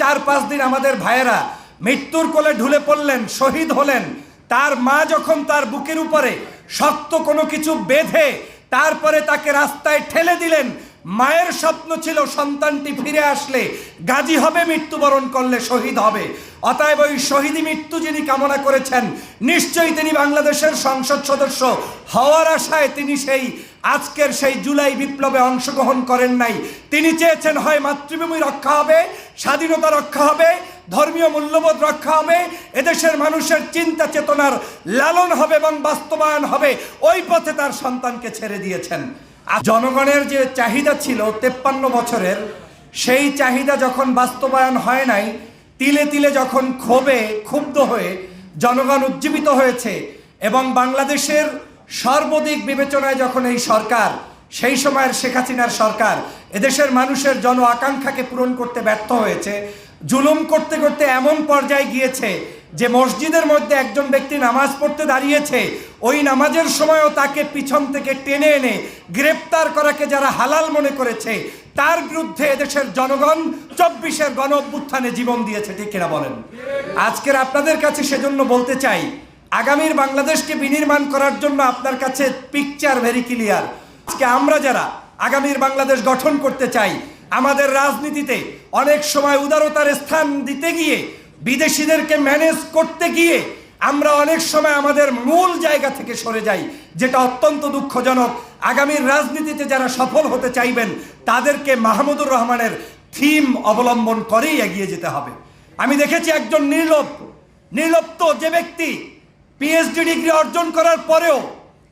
চার পাঁচ দিন আমাদের ভাইয়েরা মৃত্যুর কোলে ঢুলে পড়লেন, শহীদ হলেন। তার মা যখন তার বুকের উপরে শক্ত কোনো কিছু বেঁধে তারপরে তাকে রাস্তায় ঠেলে দিলেন মায়ের স্বপ্ন ছিল সন্তানটি ফিরে আসলে, গাজী হবে, মৃত্যুবরণ করলে শহীদ হবে। অতএব ওই শহীদি মৃত্যু যিনি কামনা করেছেন, নিশ্চয়ই তিনি বাংলাদেশের সংসদ সদস্য হওয়ার আশায় তিনি সেই আজকের সেই জুলাই বিপ্লবে অংশগ্রহণ করেন নাই। তিনি চেয়েছেন, হয় মাতৃভূমি রক্ষা হবে, স্বাধীনতা রক্ষা হবে, ধর্মীয় মূল্যবোধ রক্ষা হবে, এদেশের মানুষের চিন্তা চেতনার লালন হবে এবং বাস্তবায়ন হবে। ওই পথে তার সন্তানকে ছেড়ে দিয়েছেন। জনগণের যে চাহিদা ছিল তেপ্পান্ন বছরের, সেই চাহিদা যখন বাস্তবায়ন হয় নাই, তিলে তিলে যখন ক্ষোভে ক্ষুব্ধ হয়ে জনগণ উজ্জীবিত হয়েছে এবং বাংলাদেশের সর্বাধিক বিবেচনায় যখন এই সরকার, সেই সময়ের শেখ হাসিনার সরকার এদেশের মানুষের জন আকাঙ্ক্ষাকে পূরণ করতে ব্যর্থ হয়েছে, জুলুম করতে করতে এমন পর্যায়ে গিয়েছে যে মসজিদের মধ্যে একজন ব্যক্তি নামাজ পড়তে দাঁড়িয়েছে, ওই নামাজের সময়ও তাকে পিছন থেকে টেনে এনে গ্রেপ্তার করাকে যারা হালাল মনে করেছে, তার বিরুদ্ধে এদেশের জনগণ চব্বিশের গণ অভ্যুত্থানে জীবন দিয়েছে, ঠিক কিনা বলেন? আজকের আপনাদের কাছে সেজন্য বলতে চাই, আগামীর বাংলাদেশকে বিনির্মাণ করার জন্য আপনার কাছে পিকচার ভেরি ক্লিয়ার আজকে আমরা যারা আগামীর বাংলাদেশ গঠন করতে চাই, আমাদের রাজনীতিতে অনেক সময় উদারতার স্থান দিতে গিয়ে বিদেশিদেরকে ম্যানেজ করতে গিয়ে আমরা অনেক সময় আমাদের মূল জায়গা থেকে সরে যাই, যেটা অত্যন্ত দুঃখজনক। আগামীর রাজনীতিতে যারা সফল হতে চাইবেন, তাদেরকে মাহমুদুর রহমানের থিম অবলম্বন করেই এগিয়ে যেতে হবে। আমি দেখেছি একজন নির্লোভ নির্লপ্ত যে ব্যক্তি পিএইচডি ডিগ্রি অর্জন করার পরেও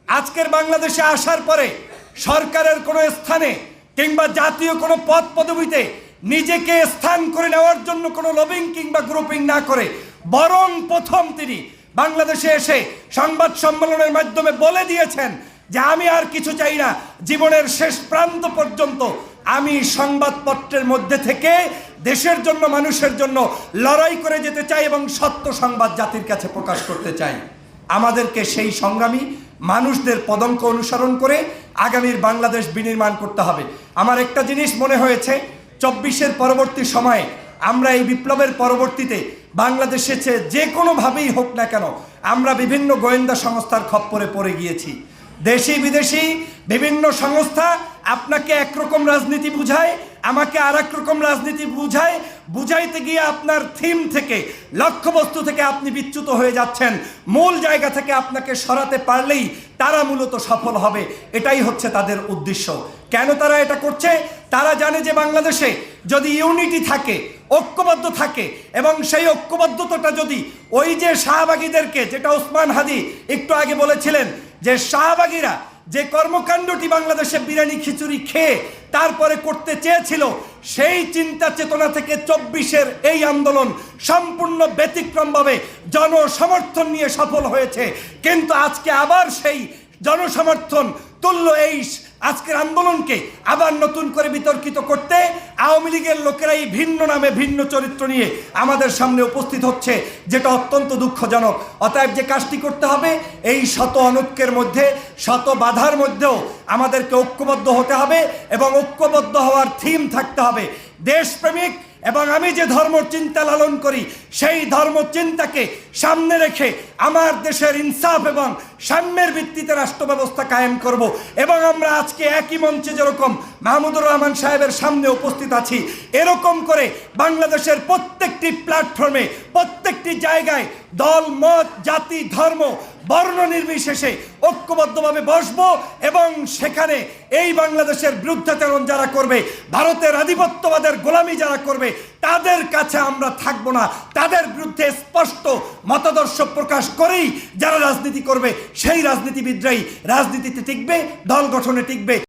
আজকের বাংলাদেশে আসার পরে সরকারের কোনো স্থানে কিংবা জাতীয় কোনো পদ পদবিতে নিজেকে স্থান করে নেওয়ার জন্য কোনো লবিং কিংবা গ্রুপিং না করে, বরং প্রথম তিনি বাংলাদেশে এসে সংবাদ সম্মেলনের মাধ্যমে বলে দিয়েছেন যে আমি আর কিছু চাই না, জীবনের শেষ প্রান্ত পর্যন্ত আমি সংবাদপত্রের মধ্যে থেকে দেশের জন্য, মানুষের জন্য লড়াই করে যেতে চাই এবং সত্য সংবাদ জাতির কাছে প্রকাশ করতে চাই। আমাদেরকে সেই সংগ্রামী মানুষদের পদঙ্ক অনুসরণ করে আগামীর বাংলাদেশ বিনির্মাণ করতে হবে। আমার একটা জিনিস মনে হয়েছে চব্বিশের পরবর্তী সময়ে আমরা এই বিপ্লবের পরবর্তীতে বাংলাদেশে যে কোনোভাবেই হোক না কেন আমরা বিভিন্ন গোয়েন্দা সংস্থার খপ্পরে পড়ে গিয়েছি। দেশি বিদেশি বিভিন্ন সংস্থা আপনাকে একরকম রাজনীতি বুঝায়, আমাকে আর রকম রাজনীতি বুঝায়, বুঝাইতে গিয়ে আপনার থিম থেকে, লক্ষ্যবস্তু থেকে আপনি বিচ্যুত হয়ে যাচ্ছেন। মূল জায়গা থেকে আপনাকে সরাতে পারলেই তারা মূলত সফল হবে, এটাই হচ্ছে তাদের উদ্দেশ্য। কেন তারা এটা করছে? তারা জানে যে বাংলাদেশে যদি ইউনিটি থাকে, ঐক্যবদ্ধ থাকে এবং সেই ঐক্যবদ্ধতাটা যদি ওই যে শাহবাগীদেরকে, যেটা ওসমান হাদি একটু আগে বলেছিলেন যে শাহবাগীরা যে কর্মকাণ্ডটি বাংলাদেশে বিরিয়ানি খিচুড়ি খেয়ে তারপরে করতে চেয়েছিল, সেই চিন্তা চেতনা থেকে চব্বিশের এই আন্দোলন সম্পূর্ণ ব্যতিক্রমভাবে জনসমর্থন নিয়ে সফল হয়েছে। কিন্তু আজকে আবার সেই জনসমর্থন তুল্য এই আজকের আন্দোলনকে আবার নতুন করে বিতর্কিত করতে আওয়ামী লীগের লোকেরাই ভিন্ন নামে ভিন্ন চরিত্র নিয়ে আমাদের সামনে উপস্থিত হচ্ছে, যেটা অত্যন্ত দুঃখজনক। অতএব যে কাজটি করতে হবে, এই শত অনৈক্যের মধ্যে, শত বাধার মধ্যেও আমাদেরকে ঐক্যবদ্ধ হতে হবে এবং ঐক্যবদ্ধ হওয়ার থিম থাকতে হবে। দেশপ্রেমিক এবং আমি যে ধর্ম চিন্তা লালন করি, সেই ধর্ম চিন্তাকে সামনে রেখে আমার দেশের ইনসাফ এবং সাম্যের ভিত্তিতে রাষ্ট্র ব্যবস্থা কায়েম করব এবং আমরা আজকে একই মঞ্চে যেরকম মাহমুদুর রহমান সাহেবের সামনে উপস্থিত আছি, এরকম করে বাংলাদেশের প্রত্যেকটি প্ল্যাটফর্মে প্রত্যেকটি জায়গায় দল, মত, জাতি, ধর্ম বর্ণ নির্বিশেষে ঐক্যবদ্ধভাবে বসবো এবং সেখানে এই বাংলাদেশের বিরুদ্ধাচরণ যারা করবে, ভারতের আধিপত্যবাদের গোলামি যারা করবে, তাদের কাছে আমরা থাকব না। তাদের বিরুদ্ধে স্পষ্ট মতাদর্শ প্রকাশ করেই যারা রাজনীতি করবে, সেই রাজনীতিবিদরাই রাজনীতিতে টিকবে, দল গঠনে টিকবে।